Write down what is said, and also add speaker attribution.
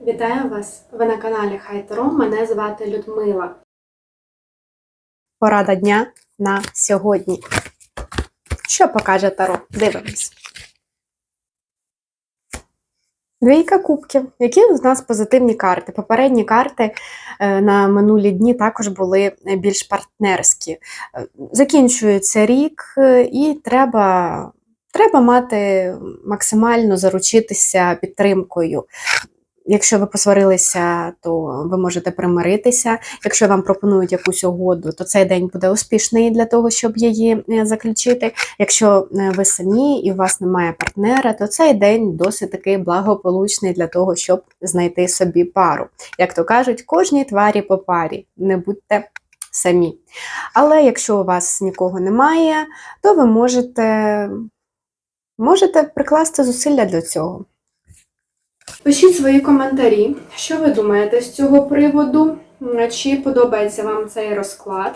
Speaker 1: Вітаю вас! Ви на каналі Хай Таро. Мене звати Людмила.
Speaker 2: Порада дня на сьогодні. Що покаже Таро? Дивимось. Двійка кубків. Які у нас позитивні карти? Попередні карти е, на минулі дні також були більш партнерські. Е, Закінчується рік, е, і треба, треба мати максимально заручитися підтримкою. Якщо ви посварилися, то ви можете примиритися. Якщо вам пропонують якусь угоду, то цей день буде успішний для того, щоб її е, заключити. Якщо е, ви самі і у вас немає партнера, то цей день досить такий благополучний для того, щоб знайти собі пару. Як то кажуть, кожній тварі по парі, не будьте самі. Але якщо у вас нікого немає, то ви можете, можете прикласти зусилля для цього.
Speaker 1: Пишіть свої коментарі, що ви думаєте з цього приводу, чи подобається вам цей розклад.